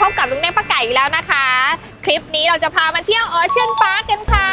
พบกับลุงแดงป้าไก่อีกแล้วนะคะ คลิปนี้เราจะพามาเที่ยวออเชียนพาร์คกันค่ะ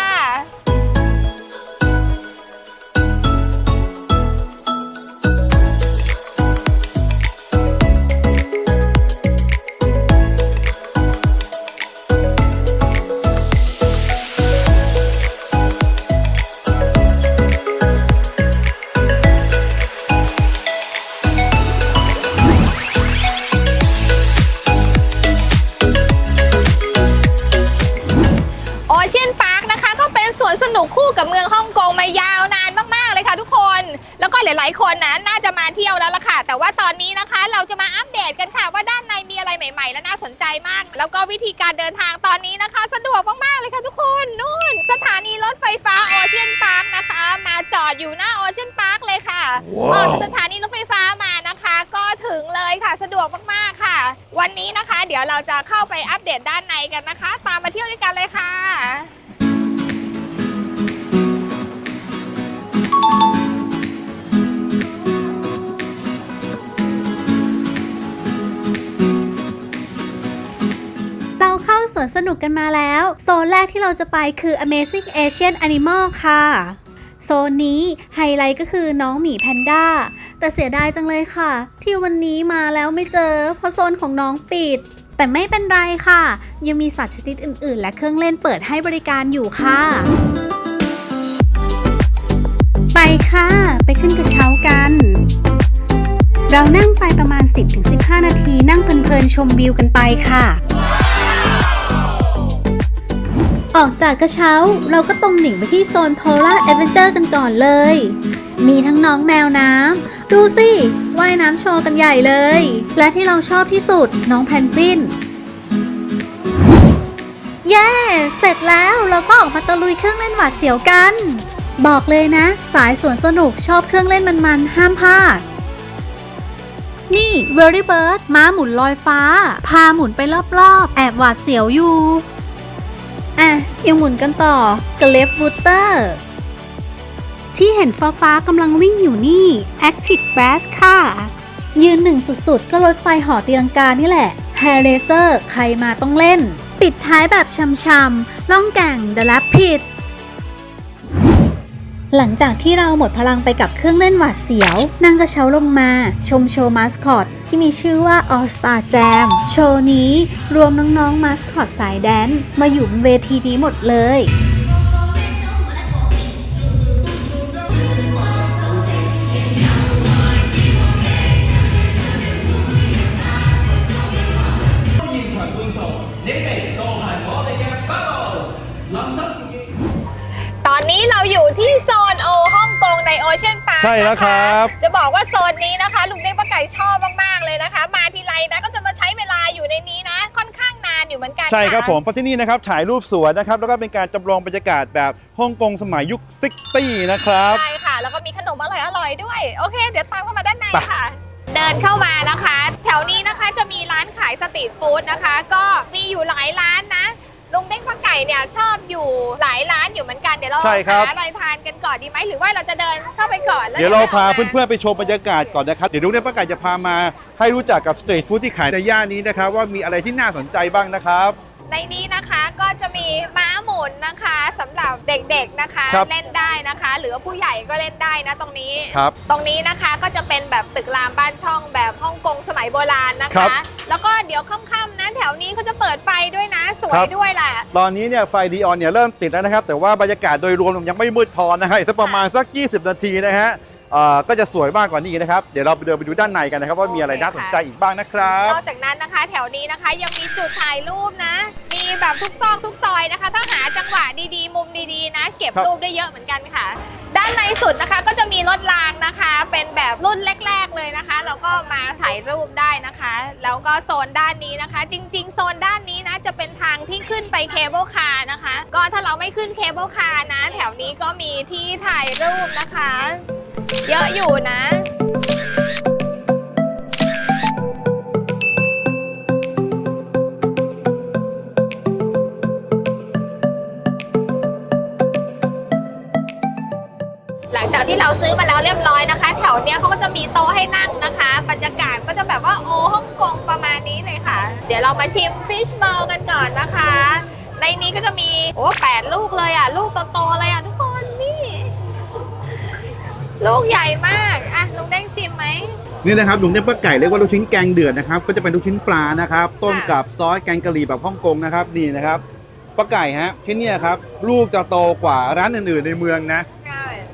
คู่กับเมืองฮ่องกงมายาวนานมากๆเลยค่ะทุกคน แล้วก็หลาย ๆ คนนะน่าจะมาเที่ยวแล้วล่ะค่ะ แต่ว่าตอนนี้นะคะ เราจะมาอัปเดตกันค่ะ ว่าด้านในมีอะไรใหม่ๆ และน่าสนใจมาก แล้วก็วิธีการเดินทางตอนนี้นะคะ สะดวกมากๆเลยค่ะทุกคนนู่น สถานีรถไฟฟ้าโอเชียนพาร์คนะคะ มาจอดอยู่หน้าโอเชียนพาร์คเลยค่ะว้าวออกจากสถานีรถไฟฟ้ามานะคะ ก็ถึงเลยค่ะสะดวกมากๆค่ะ วันนี้นะคะ เดี๋ยวเราจะเข้าไปอัปเดตด้านในกันนะคะ ตามมาเที่ยวด้วยกันเลยค่ะ วนสนุกกันมาแล้ว โซนแรกที่เราจะไปคือ Amazing Asian Animal ค่ะ โซนนี้ไฮไลท์ก็คือน้องหมีแพนด้า แต่เสียดายจังเลยค่ะ ที่วันนี้มาแล้วไม่เจอ เพราะโซนของน้องปิด แต่ไม่เป็นไรค่ะ ยังมีสัตว์ชนิดอื่น ๆ และเครื่องเล่นเปิดให้บริการอยู่ค่ะ ไปค่ะ ไปขึ้นกระเช้ากันเรานั่งไปประมาณ 10-15 นาทีนั่งเพลินๆชมวิวกันไปค่ะ ออกจากกระเช้าเราก็ตรงหนิ่งไปที่โซน Polar Adventure กันก่อนเลย มีทั้งน้องแมวน้ำ ดูสิ ว่ายน้ำโชว์กันใหญ่เลย และที่เราชอบที่สุดน้องแพนกวินเย้ เสร็จแล้วเราก็ออกมาตะลุยเครื่องเล่นหวาดเสียวกัน บอกเลยนะ สายสวนสนุกชอบเครื่องเล่นมันๆ ห้ามพลาด นี่ v e r y Bird ม้าหมุนลอยฟ้า พาหมุนไปรอบๆ แอบหวาดเสียวอยู่ อะ ยังหมุนกันต่อ g l e f w o o t e r ที่เห็นฟ้าฟ้าๆกำลังวิ่งอยู่นี่ Active Bash ค่ะ ยืนหนึ่งสุดๆ ก็รถไฟหอตีลังกานี่แหละ Hair Racer ใครมาต้องเล่น ปิดท้ายแบบชำๆล่องแก่ง The Rapid หลังจากที่เราหมดพลังไปกับเครื่องเล่นหวาดเสียว นางกระเช้าลงมา ชมโชว์มาสคอต ที่มีชื่อว่า All Star Jam โชว์นี้รวมน้องๆมาสคอตสายแดนซ์มาอยู่บนเวทีนี้หมดเลย ใช่แล้วครับ จะบอกว่าโซนนี้นะคะ ลุงเด้งป้าไก่ชอบมากๆเลยนะคะ มาทีไรนะก็จะมาใช้เวลาอยู่ในนี้นะ ค่อนข้างนานอยู่เหมือนกันใช่ครับะผมเพราะที่นี่นะครับถ่ายรูปสวยนะครับ แล้วก็เป็นการจำลองบรรยากาศแบบฮ่องกงสมัยยุคซิกตี้นะครับ ใช่ค่ะ แล้วก็มีขนมอร่อยๆด้วย โอเค เดี๋ยวตามเข้ามาด้านในไปค่ะ เดินเข้ามานะคะ แถวนี้นะคะจะมีร้านขายสตรีทฟู้ดนะคะ ก็มีอยู่หลายร้านนะ ลุงเด้งป้าไก่เนี่ยชอบอยู่หลายร้านอยู่เหมือนกันเดี๋ยวเราใช่ครับ หาอะไรทานกันก่อนดีไหมหรือว่าเราจะเดินเข้าไปก่อนแล้วเดี๋ยวเราพาอมเพื่อนๆไปชมบรรยากาศก่อนนะครับ เดี๋ยวลุงเนี่ยป้าไก่จะพามาให้รู้จักกับสตรีทฟู้ดที่ขายในย่านนี้นะครับ ว่ามีอะไรที่น่าสนใจบ้างนะครับ ในนี้นะคะก็จะมีม้าหมุนนะคะสำหรับเด็กๆนะคะครับ เล่นได้นะคะ หรือว่าผู้ใหญ่ก็เล่นได้นะตรงนี้ ครับ ตรงนี้นะคะก็จะเป็นแบบตึกรามบ้านช่องแบบฮ่องกงสมัยโบราณนะครัคะ บแล้วก็เดี๋ยวค่ำๆนะแถวนี้เขาจะเปิดไฟด้วยนะ สวคยรับด้วยแหละ ตอนนี้เนี่ยไฟดีออนเนี่ยเริ่มติดแล้วนะครับ แต่ว่าบรรยากาศโดยรวมยังไม่มืดพอนะฮะอีกสักประมาณสัก 20 นาทีนะฮะเอ่อก็จะสวยมากกว่านี้นะครับ เดี๋ยวเราไปเดินไปดูด้านในกันนะครับ ว่ามีอะไรน่าสนใจอีกบ้างนะครับ นอกจากนั้นนะคะ แถวนี้นะคะยังมีจุดถ่ายรูปนะ มีแบบทุกซอกทุกซอยนะคะ ถ้าหาจังหวะดีๆ มุมดีๆ นะ เก็บครับรูปได้เยอะเหมือนกันค่ะด้างในสุดนะคะก็จะมีรถรางนะคะ เป็นแบบรุ่นแรก ๆเลยนะคะ แล้วก็มาถ่ายรูปได้นะคะ แล้วก็โซนด้านนี้นะคะ จริง ๆ โซนด้านนี้นะจะเป็นทางที่ขึ้นไปเคเบิลคาร์นะคะ ก็ถ้าเราไม่ขึ้นเคเบิลคาร์นะ แถวนี้ก็มีที่ถ่ายรูปนะคะ เยอะอยู่นะ ซื้อมาแล้วเรียบร้อยนะคะ แถวเนี้ยเขาก็จะมีโต๊ะให้นั่งนะคะ บรรยากาศก็จะแบบว่าโอ้ฮ่องกงประมาณนี้เลยค่ะ เดี๋ยวเรามาชิมฟิชบอลกันก่อนนะคะ ในนี้ก็จะมีโอ้แปดลูกเลยอะ ลูกโตๆเลยอะทุกคนนี่ ลูกใหญ่มาก อะลุงเด้งชิมไหมนี่นะครับลุงเด้งป้าไก่เรียกว่าลูกชิ้นแกงเดือดนะครับ ก็จะเป็นลูกชิ้นปลานะครับ ต้มกับซอสแกงกะหรี่แบบฮ่องกงนะครับนี่นะครับป้าไก่ฮะที่เนี่ยครับลูกจะโตกว่าร้านอื่นๆในเมืองนะใช่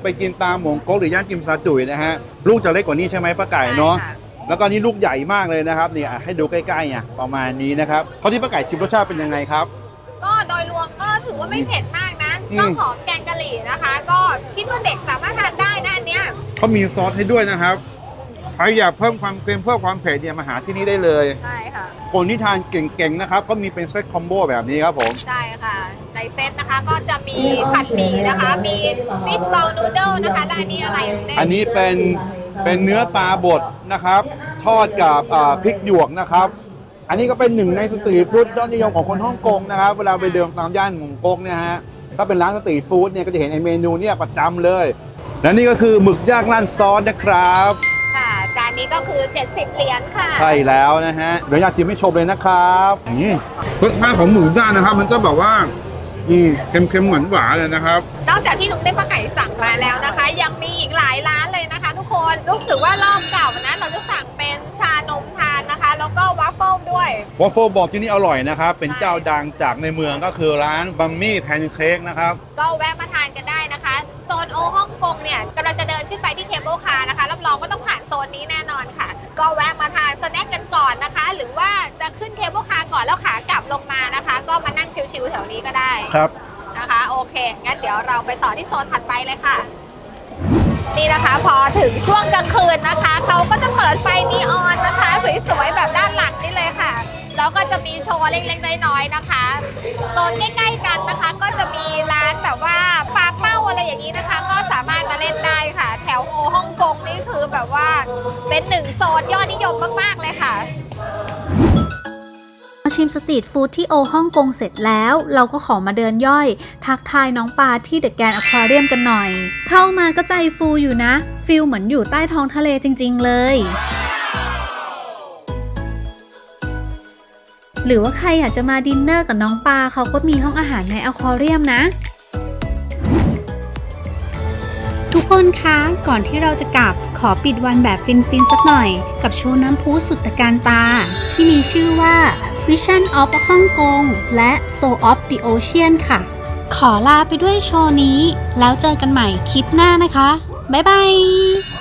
ไปกินตามหมงก๊กหรือย่างกิมซาจุยนะฮะลูกจะเล็กกว่านี้ใช่ไหมป้าไก่เนาะใช่ค่แล้วก็นี่ลูกใหญ่มากเลยนะครับนี่อะให้ดูใกล้ๆเนี่ยประมาณนี้นะครับเขาที่ป้าไก่ชิมรสชาติเป็นยังไงครับ ก็โดยรวมก็ถือว่าไม่เผ็ดมากนะอืม ก็หอมแกงกะหรี่นะคะ ก็คิดว่าเด็กสามารถทานได้นะอันเนี้ย เขามีซอสให้ด้วยนะครับใค รอยากเพิ่มความเค็มเพิ่มความเผ็ดเนี่ยมาหาที่นี่ได้เลย ใช่ค่ะ คนที่ทานเก่งๆนะครับ ก็มีเป็นเซตคอมโบแบบนี้ครับผม ใช่ค่ะ ในเซตนะคะก็จะมีผัดหมี่นะคะ มีฟิชบอลนูเดิลนะคะและอันนี้อะไรเยอันนี้เป็นเป็นเนื้อปลาบดนะครับ ทอดกับอ่าพริกหยวกนะครับ อันนี้ก็เป็นหนึ่งในสตรีทฟู้ดยอดนิยมของคนฮ่องกงนะครับ เวลาไปเดินตามย่านหมงกงเนี่ยฮะถ้าเป็นร้านสตรีทฟู้ดเนี่ยก็จะเห็นไอเมนูเนี่ยประจำเลย และนี่ก็คือหมึกย่างร้านซอสนะครับค่ะจานนี้ก็คือ 70 เหรียญค่ะ ใช่แล้วนะฮะเดี๋ยวอยากชิมให้ชมเลยนะครับอืมรสชาติของหมูย่างนะครับ มันก็แบบว่าอืมเค็มๆหวานหวานๆเลยนะครับ นอกจากที่ลุงเด้งป้าไก่สั่งมาแล้วนะคะ ยังมีอีกหลายร้านเลยนะคะ ทุกคนรู้สึกว่ารอบเก่านะเราจะสั่งเป็นชานมทานนะคะ แล้วก็วาฟเฟิลด้วย วอฟเฟิลบอกที่นี่อร่อยนะครับ เป็นเจ้าดังจากในเมืองก็คือร้านบัมมี่แพนเค้กนะครับ ก็แวะมาทานกันได้นะคะโซนโอฮ่องกงเนี่ยกำลังจะเดินขึ้นไปที่เคเบิลคาร์นะคะรับรองว่าต้องผ่านโซนนี้แน่นอนค่ะ ก็แวะมาทานสแน็คกันก่อนนะคะ หรือว่าจะขึ้นเคเบิลคาร์ก่อนแล้วขากลับลงมานะคะ ก็มานั่งชิวๆแถวนี้ก็ได้ครับ นะคะโอเค งั้นเดี๋ยวเราไปต่อที่โซนถัดไปเลยค่ะ นี่นะคะพอถึงช่วงกลางคืนนะคะ เขาก็จะเปิดไฟนีออนนะคะ สวยๆแบบด้านหลังนี่เลยค่ะ แล้วก็จะมีโชว์เล็กๆน้อยๆนะคะโซนใกล้ๆกันนะคะ ก็จะมีร้านแบบว่าปลาเป้าอะไรอย่างนี้นะคะ ก็สามารถมาเล่นได้ค่ะ แถวโอฮ่องกงนี่คือแบบว่าเป็นหนึ่งโซนยอดนิยมมากๆเลยค่ะมาชิมสตรีทฟู้ดที่โอฮ่องกงเสร็จแล้ว เราก็ขอมาเดินย่อย ทักทายน้องปลาที่เดอะแกรนอควาเรียมกันหน่อย เข้ามาก็ใจฟูอยู่นะ ฟิลเหมือนอยู่ใต้ท้องทะเลจริง ๆ เลย หรือว่าใครอยากจะมาดินเนอร์กับน้องปลาเขาก็มีห้องอาหารในอควาเรียมนะ ทุกคนคะ ก่อนที่เราจะกลับขอปิดวันแบบฟินๆสักหน่อย กับโชว์น้ำพุสุดตะการตา ที่มีชื่อว่า Vision of Hong Kong และ Soul of the Ocean ค่ะ ขอลาไปด้วยโชว์นี้ แล้วเจอกันใหม่คลิปหน้านะคะ บ๊ายบาย